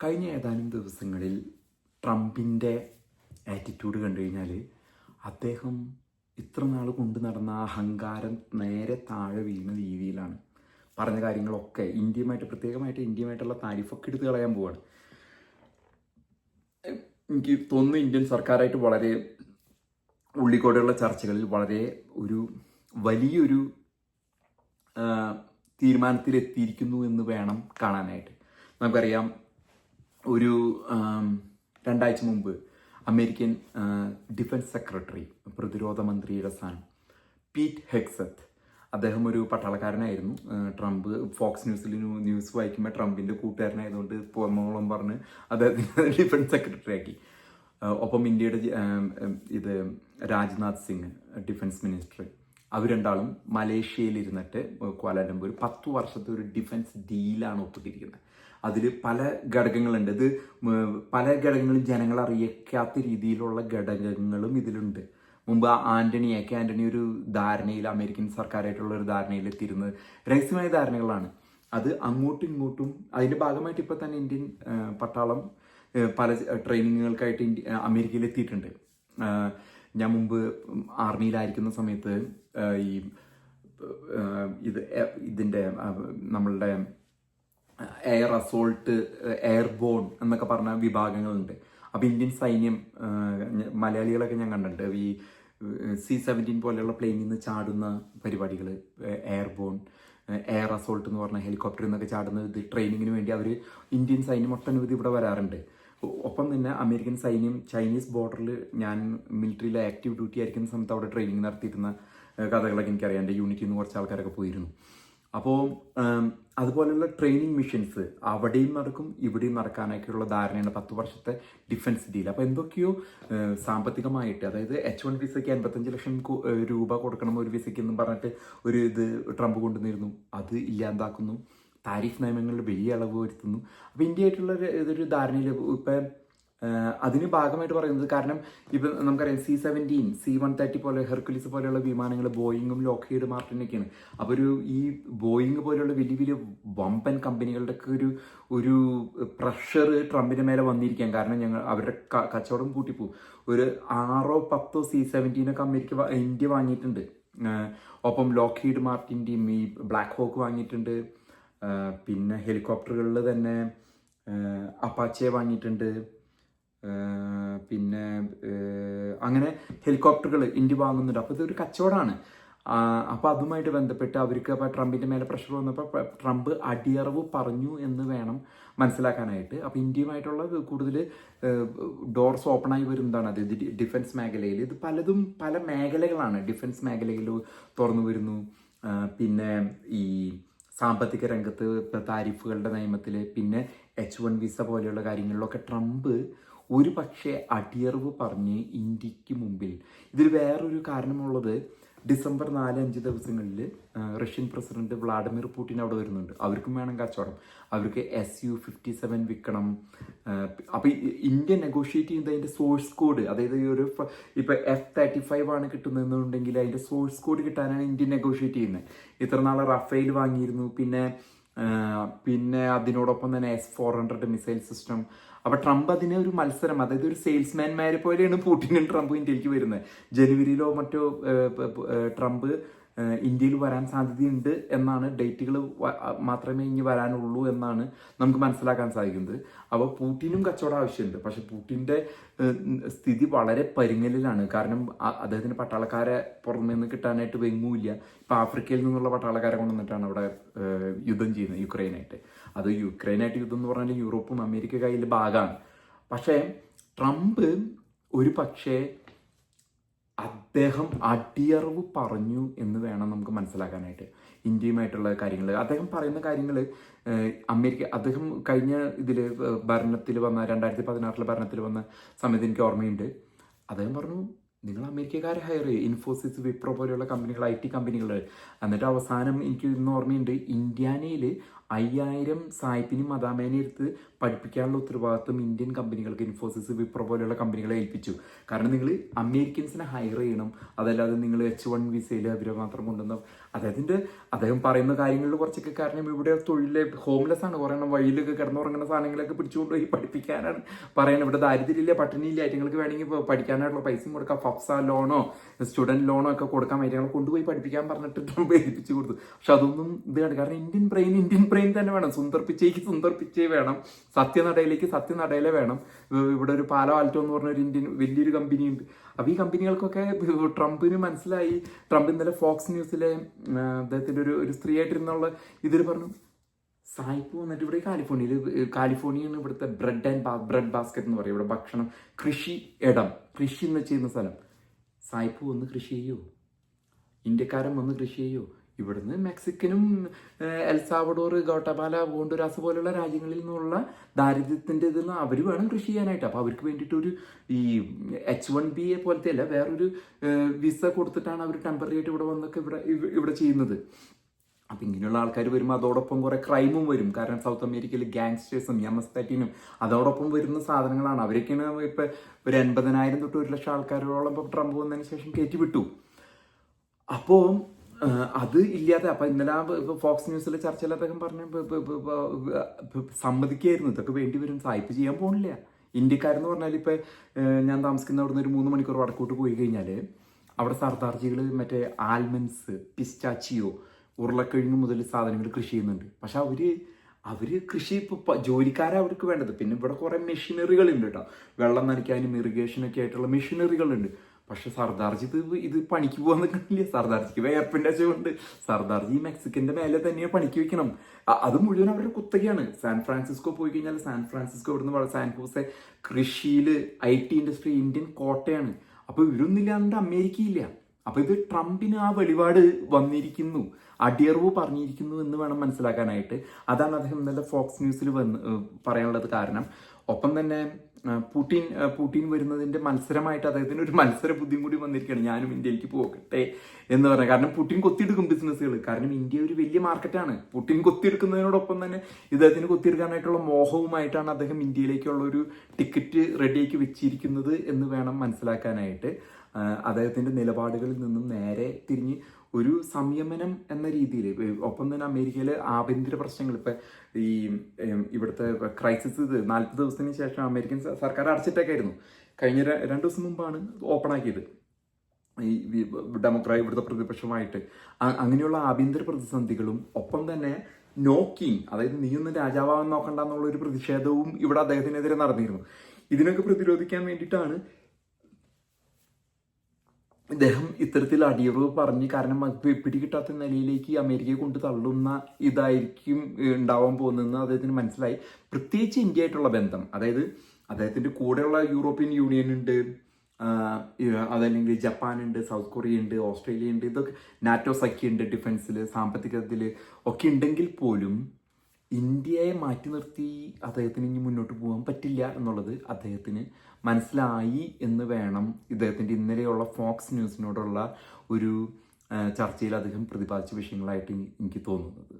കഴിഞ്ഞ ഏതാനും ദിവസങ്ങളിൽ ട്രംപിന്റെ ആറ്റിറ്റ്യൂഡ് കണ്ടു കഴിഞ്ഞാൽ അദ്ദേഹം ഇത്ര നാൾ കൊണ്ടു നടന്ന അഹങ്കാരം നേരെ താഴെ വീണ രീതിയിലാണ് പറഞ്ഞ കാര്യങ്ങളൊക്കെ ഇന്ത്യയുമായിട്ട് പ്രത്യേകമായിട്ട് ഇന്ത്യയുമായിട്ടുള്ള താരിഫൊക്കെ എടുത്ത് കളയാൻ പോവാണ്. എനിക്ക് തോന്നുന്നു ഇന്ത്യൻ സർക്കാരായിട്ട് വളരെ ഉള്ളിക്കോടെയുള്ള ചർച്ചകളിൽ വളരെ ഒരു വലിയൊരു തീരുമാനത്തിലെത്തിയിരിക്കുന്നു എന്ന് വേണം കാണാനായിട്ട്. നമുക്കറിയാം ഒരു രണ്ടാഴ്ച മുമ്പ് അമേരിക്കൻ ഡിഫൻസ് സെക്രട്ടറി പ്രതിരോധ മന്ത്രിയുടെ സ്ഥാനം പീറ്റ് ഹെക്സത്ത് അദ്ദേഹം ഒരു പട്ടാളക്കാരനായിരുന്നു. ട്രംപ് ഫോക്സ് ന്യൂസിൽ ന്യൂസ് വായിക്കുമ്പോൾ ട്രംപിന്റെ കൂട്ടുകാരനായതുകൊണ്ട് പോർമോളം പറഞ്ഞ് അദ്ദേഹത്തിന് ഡിഫൻസ് സെക്രട്ടറി ആക്കി. ഒപ്പം ഇന്ത്യയുടെ ഇത് രാജ്നാഥ് സിംഗ് ഡിഫൻസ് മിനിസ്റ്റർ. അവർ രണ്ടാളും മലേഷ്യയിൽ ഇരുന്നിട്ട് ക്വാലാലംപൂർ പത്തു വർഷത്തെ ഒരു ഡിഫൻസ് ഡീലാണ് ഒപ്പിട്ടിരിക്കുന്നത്. അതിൽ പല ഘടകങ്ങളുണ്ട്. ഇത് പല ഘടകങ്ങളും ജനങ്ങൾ അറിയിക്കാത്ത രീതിയിലുള്ള ഘടകങ്ങളും ഇതിലുണ്ട്. മുമ്പ് ആന്റണി എ കെ ആന്റണി ഒരു ധാരണയിൽ അമേരിക്കൻ സർക്കാരായിട്ടുള്ള ഒരു ധാരണയിൽ എത്തിയിരുന്നത് രഹസ്യമായ ധാരണകളാണ്. അത് അങ്ങോട്ടും ഇങ്ങോട്ടും അതിന്റെ ഭാഗമായിട്ട് ഇപ്പോൾ തന്നെ ഇന്ത്യൻ പട്ടാളം പല ട്രെയിനിങ്ങുകൾക്കായിട്ട് ഇന്ത്യ അമേരിക്കയിൽ എത്തിയിട്ടുണ്ട്. ഞാൻ മുമ്പ് ആർമിയിലായിരിക്കുന്ന സമയത്ത് ഈ ഇത് ഇതിന്റെ നമ്മളുടെ എയർ അസോൾട്ട് എയർബോൺ എന്നൊക്കെ പറഞ്ഞ വിഭാഗങ്ങളുണ്ട്. അപ്പോൾ ഇന്ത്യൻ സൈന്യം മലയാളികളൊക്കെ ഞാൻ കണ്ടിട്ടുണ്ട്. ഈ സി സെവന്റീൻ പോലെയുള്ള പ്ലെയിനിൽ നിന്ന് ചാടുന്ന പരിപാടികൾ എയർബോൺ എയർ അസോൾട്ട് എന്ന് പറഞ്ഞ ഹെലികോപ്റ്ററിൽ നിന്നൊക്കെ ചാടുന്ന ഇത് ട്രെയിനിങ്ങിന് വേണ്ടി അവർ ഇന്ത്യൻ സൈന്യം ഒട്ടനവധി ഇവിടെ വരാറുണ്ട്. ഒപ്പം തന്നെ അമേരിക്കൻ സൈന്യം ചൈനീസ് ബോർഡറിൽ ഞാൻ മിലിറ്ററിയിലെ ആക്റ്റീവ് ഡ്യൂട്ടി ആയിരിക്കുന്ന സമയത്ത് അവിടെ ട്രെയിനിങ് നടത്തിയിരുന്ന കഥകളൊക്കെ എനിക്കറിയാം. എന്റെ യൂണിറ്റിൽ നിന്ന് കുറച്ച് ആൾക്കാരൊക്കെ പോയിരുന്നു. അപ്പോൾ അതുപോലെയുള്ള ട്രെയിനിങ് മിഷൻസ് അവിടെയും നടക്കും ഇവിടെയും നടക്കാനൊക്കെയുള്ള ധാരണയാണ് പത്ത് വർഷത്തെ ഡിഫൻസ് ഡീൽ അപ്പോൾ എന്തൊക്കെയോ സാമ്പത്തികമായിട്ട് അതായത് എച്ച് വൺ വിസയ്ക്ക് എൺപത്തഞ്ച് ലക്ഷം രൂപ കൊടുക്കണം ഒരു വിസയ്ക്ക് എന്നും പറഞ്ഞിട്ട് ഒരു ഇത് ട്രംപ് കൊണ്ടുവന്നിരുന്നു. അത് ഇല്ലാതാക്കുന്നു. താരിഫ് നിയമങ്ങളിൽ വലിയ അളവ് വരുത്തുന്നു. അപ്പോൾ ഇന്ത്യയായിട്ടുള്ള ഒരു ധാരണയിൽ ഇപ്പം അതിന് ഭാഗമായിട്ട് പറയുന്നത് കാരണം ഇപ്പം നമുക്കറിയാം C seventeen C one thirty പോലെ ഹെർക്കുലിസ് പോലെയുള്ള വിമാനങ്ങൾ ബോയിങ്ങും ലോക്ക്ഹീഡ് മാർട്ടിനൊക്കെയാണ്. അപ്പോൾ ഒരു ഈ ബോയിങ് പോലെയുള്ള വലിയ വലിയ വമ്പൻ കമ്പനികളുടെ ഒക്കെ ഒരു ഒരു പ്രഷർ ട്രംപിന്റെ മേലെ വന്നിരിക്കാം കാരണം ഞങ്ങൾ അവരുടെ കച്ചവടം കൂട്ടിപ്പോവും. ഒരു ആറോ പത്തോ സി സെവന്റീനൊക്കെ അമേരിക്ക ഇന്ത്യ വാങ്ങിയിട്ടുണ്ട്. ഒപ്പം ലോക്ക്ഹീഡ് മാർട്ടിന്റെയും ഈ ബ്ലാക്ക് ഹോക്ക് വാങ്ങിയിട്ടുണ്ട്. പിന്നെ ഹെലികോപ്റ്ററുകളിൽ തന്നെ അപ്പാച്ചെ വാങ്ങിയിട്ടുണ്ട്. പിന്നെ അങ്ങനെ ഹെലികോപ്റ്ററുകൾ ഇന്ത്യ വാങ്ങുന്നുണ്ട്. അപ്പോൾ ഇതൊരു കച്ചവടമാണ്. അപ്പോൾ അതുമായിട്ട് ബന്ധപ്പെട്ട് അവർക്ക് അപ്പോൾ ട്രംപിന്റെ മേലെ പ്രഷർ വന്നപ്പോൾ ട്രംപ് അടിയറവ് പറഞ്ഞു എന്ന് വേണം മനസ്സിലാക്കാനായിട്ട്. അപ്പോൾ ഇന്ത്യയുമായിട്ടുള്ള കൂടുതൽ ഡോർസ് ഓപ്പണായി വരുന്നതാണ്. അത് ഡിഫൻസ് മേഖലയിൽ ഇത് പലതും പല മേഖലകളാണ്. ഡിഫൻസ് മേഖലയിൽ തുറന്നു വരുന്നു. പിന്നെ ഈ സാമ്പത്തിക രംഗത്ത് ഇപ്പോൾ താരിഫുകളുടെ നിയമത്തിൽ പിന്നെ എച്ച് വൺ വിസ പോലെയുള്ള കാര്യങ്ങളിലൊക്കെ ട്രംപ് ഒരു പക്ഷേ അടിയറവ് പറഞ്ഞ് ഇന്ത്യയ്ക്ക് മുമ്പിൽ. ഇതിൽ വേറൊരു കാരണമുള്ളത് ഡിസംബർ നാല് അഞ്ച് ദിവസങ്ങളിൽ റഷ്യൻ പ്രസിഡന്റ് വ്ളാഡിമിർ പുടിൻ അവിടെ വരുന്നുണ്ട്. അവർക്കും വേണം കച്ചവടം. അവർക്ക് എസ് യു ഫിഫ്റ്റി സെവൻ വിൽക്കണം. അപ്പോൾ ഇന്ത്യ നെഗോഷിയേറ്റ് ചെയ്യുന്നത് അതിന്റെ സോഴ്സ് കോഡ് അതായത് ഈ ഒരു ഇപ്പം എഫ് തേർട്ടി ഫൈവ് ആണ് കിട്ടുന്നതെന്നുണ്ടെങ്കിൽ അതിന്റെ സോഴ്സ് കോഡ് കിട്ടാനാണ് ഇന്ത്യ നെഗോഷിയേറ്റ് ചെയ്യുന്നത്. ഇത്ര നാളെ റഫേൽ വാങ്ങിയിരുന്നു. പിന്നെ പിന്നെ അതിനോടൊപ്പം തന്നെ S four hundred missile system അപ്പൊ ട്രംപ് അതിനെ ഒരു മത്സരം അതായത് ഒരു സെയിൽസ്മാൻമാരെ പോലെയാണ് പുടിനും ട്രംപും ഇന്ത്യയിലേക്ക് വരുന്നത്. ജനുവരിയിലോ മറ്റോ ട്രംപ് ഇന്ത്യയിൽ വരാൻ സാധ്യതയുണ്ട് എന്നാണ് ഡേറ്റുകൾ മാത്രമേ ഇനി വരാനുള്ളൂ എന്നാണ് നമുക്ക് മനസ്സിലാക്കാൻ സാധിക്കുന്നത്. അപ്പോൾ പൂട്ടിനും കച്ചവടം ആവശ്യമുണ്ട്. പക്ഷെ പൂട്ടിന്റെ സ്ഥിതി വളരെ പരിങ്ങലിലാണ്. കാരണം അദ്ദേഹത്തിന് പട്ടാളക്കാരെ പുറമേ നിന്ന് കിട്ടാനായിട്ട് വെങ്ങൂല്ല. ഇപ്പം ആഫ്രിക്കയിൽ നിന്നുള്ള പട്ടാളക്കാരെ കൊണ്ടുവന്നിട്ടാണ് അവിടെ യുദ്ധം ചെയ്യുന്നത് യുക്രൈനായിട്ട്. അത് യുക്രൈനായിട്ട് യുദ്ധം എന്ന് പറഞ്ഞാൽ യൂറോപ്പും അമേരിക്ക കയ്യിൽ ഭാഗമാണ്. പക്ഷേ ട്രംപ് ഒരു പക്ഷേ അദ്ദേഹം അടിയറവ് പറഞ്ഞു എന്ന് വേണം നമുക്ക് മനസ്സിലാക്കാനായിട്ട്. ഇന്ത്യയുമായിട്ടുള്ള കാര്യങ്ങൾ അദ്ദേഹം പറയുന്ന കാര്യങ്ങൾ അമേരിക്ക അദ്ദേഹം കഴിഞ്ഞ ഇതിൽ ഭരണത്തിൽ വന്ന രണ്ടായിരത്തി പതിനാറിലെ ഭരണത്തിൽ വന്ന സമയത്ത് എനിക്ക് ഓർമ്മയുണ്ട്. അദ്ദേഹം പറഞ്ഞു നിങ്ങൾ അമേരിക്കക്കാരെ ഹയർ ചെയ്യും. ഇൻഫോസിസ് വിപ്രോ പോലെയുള്ള കമ്പനികൾ ഐ ടി കമ്പനികൾ എന്നിട്ട് അവസാനം എനിക്ക് ഇന്ന് ഓർമ്മയുണ്ട് ഇന്ത്യാനയിൽ അയ്യായിരം സായിപ്പിനും മദാമേനെ എടുത്ത് പഠിപ്പിക്കാനുള്ള ഉത്തരവാദിത്വം ഇന്ത്യൻ കമ്പനികൾക്ക് ഇൻഫോസിസ് വിപ്രോ പോലെയുള്ള കമ്പനികളെ ഏൽപ്പിച്ചു. കാരണം നിങ്ങൾ അമേരിക്കൻസിനെ ഹയർ ചെയ്യണം. അതല്ലാതെ നിങ്ങൾ എച്ച് വൺ വിസയിൽ അവരെ മാത്രം കൊണ്ടുവന്ന അദ്ദേഹത്തിന്റെ അദ്ദേഹം പറയുന്ന കാര്യങ്ങളിൽ കുറച്ചൊക്കെ കാരണം ഇവിടെ തൊഴിലെ ഹോംലെസ് ആണ്. എണ്ണം വഴിയിലൊക്കെ കിടന്നുറങ്ങുന്ന സാധനങ്ങളൊക്കെ പിടിച്ചുകൊണ്ടുപോയി പഠിപ്പിക്കാനാണ്. പറയുന്നത് ഇവിടെ ദാരിദ്ര്യമില്ല പട്ടിണിയില്ല. ഐറ്റങ്ങൾക്ക് വേണമെങ്കിൽ പഠിക്കാനായിട്ടുള്ള പൈസയും കൊടുക്കാം. ഫഫ്സ ലോണോ സ്റ്റുഡന്റ് ലോണോ ഒക്കെ കൊടുക്കാൻ വേണ്ടി കൊണ്ടുപോയി പഠിപ്പിക്കാൻ പറഞ്ഞിട്ട് ഏൽപ്പിച്ചു കൊടുത്തു. പക്ഷെ അതൊന്നും ഇതാണ് കാരണം ഇന്ത്യൻ ബ്രെയിൻ ഇന്ത്യൻ ബ്രെയിൻ തന്നെ വേണം. സുന്ദർ പിച്ചയ്ക്ക് സുന്ദർ പിച്ചേ വേണം. സത്യനടയിലേക്ക് സത്യനടയിലെ വേണം. ഇവ- ഇവിടെ ഒരു പാലോ ആൽറ്റോ എന്ന് പറഞ്ഞ ഒരു ഇന്ത്യൻ വലിയൊരു കമ്പനി ഉണ്ട് അപ്പോൾ ഈ കമ്പനികൾക്കൊക്കെ ട്രംപിന് മനസ്സിലായി. ട്രംപ് ഇന്നലെ ഫോക്സ് ന്യൂസിലെ അദ്ദേഹത്തിന്റെ ഒരു ഒരു സ്ത്രീയായിട്ടിരുന്നുള്ള ഇതിൽ പറഞ്ഞു സായിപ്പ് വന്നിട്ട് ഇവിടെ കാലിഫോർണിയയിൽ കാലിഫോർണിയാണ് ഇവിടുത്തെ ബ്രെഡ് ആൻഡ് ബ്രെഡ് ബാസ്ക്കറ്റ് എന്ന് പറയും. ഇവിടെ ഭക്ഷണം കൃഷി ഇടം കൃഷി എന്ന് ചെയ്യുന്ന സ്ഥലം. സായിപ്പ് വന്ന് കൃഷി ചെയ്യുമോ ഇന്ത്യക്കാരൻ വന്ന് കൃഷി ചെയ്യോ? ഇവിടുന്ന് മെക്സിക്കനും എൽസാവഡോർ ഗോട്ടപാല ഹോണ്ടുരാസ് പോലുള്ള രാജ്യങ്ങളിൽ നിന്നുള്ള ദാരിദ്ര്യത്തിന്റെ ഇതിൽ നിന്ന് അവർ വേണം കൃഷി ചെയ്യാനായിട്ട്. അപ്പോൾ അവർക്ക് വേണ്ടിയിട്ട് ഒരു ഈ എച്ച് വൺ ബി എ പോലത്തെ അല്ല വേറൊരു വിസ കൊടുത്തിട്ടാണ് അവർ ടെമ്പററി ആയിട്ട് ഇവിടെ വന്നൊക്കെ ഇവിടെ ഇവിടെ ചെയ്യുന്നത്. അപ്പം ഇങ്ങനെയുള്ള ആൾക്കാർ വരുമ്പോൾ അതോടൊപ്പം കുറേ ക്രൈമും വരും. കാരണം സൗത്ത് അമേരിക്കയിൽ ഗാങ്സ്റ്റേഴ്സും യമസ്തറ്റിനും അതോടൊപ്പം വരുന്ന സാധനങ്ങളാണ്. അവരൊക്കെയാണ് ഇപ്പം ഒരു എൺപതിനായിരം തൊട്ട് ഒരു ലക്ഷം ആൾക്കാരോളം ഇപ്പം ട്രംപ് വന്നതിന് ശേഷം കയറ്റി വിട്ടു. അപ്പോൾ അത് ഇല്ലാതെ അപ്പം ഇന്നലെ ഫോക്സ് ന്യൂസിലെ ചർച്ചയിൽ അദ്ദേഹം പറഞ്ഞ സമ്മതിക്കായിരുന്നു. ഇതൊക്കെ വേണ്ടി വരും. സായിപ്പ് ചെയ്യാൻ പോണില്ല. ഇന്ത്യക്കാരെന്ന് പറഞ്ഞാൽ ഇപ്പൊ ഞാൻ താമസിക്കുന്ന അവിടുന്ന് ഒരു മൂന്ന് മണിക്കൂർ വടക്കോട്ട് പോയി കഴിഞ്ഞാൽ അവിടെ സർദാർജികൾ മറ്റേ ആൽമൻസ് പിസ്റ്റാച്ചിയോ ഉരുളക്കിഴങ്ങ് മുതൽ സാധനങ്ങൾ കൃഷി ചെയ്യുന്നുണ്ട്. പക്ഷെ അവർ അവർ കൃഷി ഇപ്പോൾ ജോലിക്കാരാണ് അവർക്ക് വേണ്ടത്. പിന്നെ ഇവിടെ കുറേ മെഷീനറികൾ ഉണ്ട് കേട്ടോ. വെള്ളം നനയ്ക്കാനും ഇറിഗേഷനൊക്കെ ആയിട്ടുള്ള മെഷീനറികളുണ്ട്. പക്ഷെ സർദാർജി ഇത് ഇത് പണിക്ക് പോകാൻ നിൽക്കണില്ല സർദാർജിക്ക് വേർപ്പിന്റെ അസുഖമുണ്ട്. സർദാർജി മെക്സിക്കന്റെ മേലെ തന്നെയാണ് പണിക്ക് വെക്കണം. അത് മുഴുവൻ അവരുടെ കുത്തകയാണ്. സാൻ ഫ്രാൻസിസ്കോ പോയി കഴിഞ്ഞാൽ സാൻ ഫ്രാൻസിസ്കോ ഇവിടുന്ന് സാൻ ഹോസെ കൃഷിയിൽ ഐ ടി ഇൻഡസ്ട്രി ഇന്ത്യൻ കോട്ടയാണ്. അപ്പോൾ ഇവരൊന്നില്ലാണ്ട് അമേരിക്കയില്ല. അപ്പൊ ഇത് ട്രംപിന് ആ വെളിപാട് വന്നിരിക്കുന്നു. അടിയറവ് പറഞ്ഞിരിക്കുന്നു എന്ന് വേണം മനസ്സിലാക്കാനായിട്ട്. അതാണ് അദ്ദേഹം ഇന്നലെ ഫോക്സ് ന്യൂസിൽ വന്ന് പറയാനുള്ളത് കാരണം. ഒപ്പം തന്നെ പുടിൻ പുടിൻ വരുന്നതിന്റെ മത്സരമായിട്ട് അദ്ദേഹത്തിന് ഒരു മത്സര ബുദ്ധിയും കൂടി വന്നിരിക്കുകയാണ്. ഞാനും ഇന്ത്യയിലേക്ക് പോകട്ടെ എന്ന് പറഞ്ഞാൽ. കാരണം പുടിൻ കൊത്തിയെടുക്കും ബിസിനസ്സുകൾ കാരണം ഇന്ത്യ ഒരു വലിയ മാർക്കറ്റാണ്. പുടിൻ കൊത്തിയെടുക്കുന്നതിനോടൊപ്പം തന്നെ ഇദ്ദേഹത്തിന് കൊത്തിയെടുക്കാനായിട്ടുള്ള മോഹവുമായിട്ടാണ് അദ്ദേഹം ഇന്ത്യയിലേക്കുള്ള ഒരു ടിക്കറ്റ് റെഡിയാക്കി വെച്ചിരിക്കുന്നത് എന്ന് വേണം മനസ്സിലാക്കാനായിട്ട്. അദ്ദേഹത്തിന്റെ നിലപാടുകളിൽ നിന്നും നേരെ തിരിഞ്ഞ് ഒരു സംയമനം എന്ന രീതിയിൽ ഒപ്പം തന്നെ അമേരിക്കയിലെ ആഭ്യന്തര പ്രശ്നങ്ങൾ ഇപ്പം ഈ ഇവിടുത്തെ ക്രൈസിസ് നാൽപ്പത് ദിവസത്തിന് ശേഷം അമേരിക്കൻ സർക്കാർ അടച്ചിട്ടേക്കായിരുന്നു. കഴിഞ്ഞ രണ്ട് ദിവസം മുമ്പാണ് ഓപ്പൺ ആക്കിയത്. ഈ ഡെമോക്രാറ്റ് ഇവിടുത്തെ പ്രതിപക്ഷമായിട്ട്. അങ്ങനെയുള്ള ആഭ്യന്തര പ്രതിസന്ധികളും ഒപ്പം തന്നെ നോക്കിങ് അതായത് നീയൊന്നും രാജാവാൻ നോക്കണ്ട എന്നുള്ള ഒരു പ്രതിഷേധവും ഇവിടെ അദ്ദേഹത്തിനെതിരെ നടന്നിരുന്നു. ഇതിനൊക്കെ പ്രതിരോധിക്കാൻ വേണ്ടിയിട്ടാണ് ഇദ്ദേഹം ഇത്തരത്തിൽ അടിയറവ് പറഞ്ഞ് കാരണം പിടികിട്ടാത്ത നിലയിലേക്ക് അമേരിക്കയെ കൊണ്ട് തള്ളുന്ന ഇതായിരിക്കും ഉണ്ടാവാൻ പോകുന്നതെന്ന് അദ്ദേഹത്തിന് മനസ്സിലായി. പ്രത്യേകിച്ച് ഇന്ത്യയായിട്ടുള്ള ബന്ധം. അതായത് അദ്ദേഹത്തിന്റെ കൂടെയുള്ള യൂറോപ്യൻ യൂണിയൻ ഉണ്ട് അതല്ലെങ്കിൽ ജപ്പാൻ ഉണ്ട് സൗത്ത് കൊറിയ ഉണ്ട് ഓസ്ട്രേലിയ ഉണ്ട് ഇതൊക്കെ നാറ്റോ ഉണ്ട് ഡിഫൻസിൽ സാമ്പത്തികത്തിൽ ഒക്കെ ഉണ്ടെങ്കിൽ പോലും ഇന്ത്യയെ മാറ്റി നിർത്തി അദ്ദേഹത്തിന് ഇനി മുന്നോട്ട് പോകാൻ പറ്റില്ല എന്നുള്ളത് അദ്ദേഹത്തിന് മനസ്സിലായി എന്ന് വേണം ഇദ്ദേഹത്തിന്റെ ഇന്നലെയുള്ള ഫോക്സ് ന്യൂസിനോടുള്ള ഒരു ചർച്ചയിൽ അദ്ദേഹം പ്രതിപാദിച്ച വിഷയങ്ങളായിട്ട് എനിക്ക് തോന്നുന്നത്.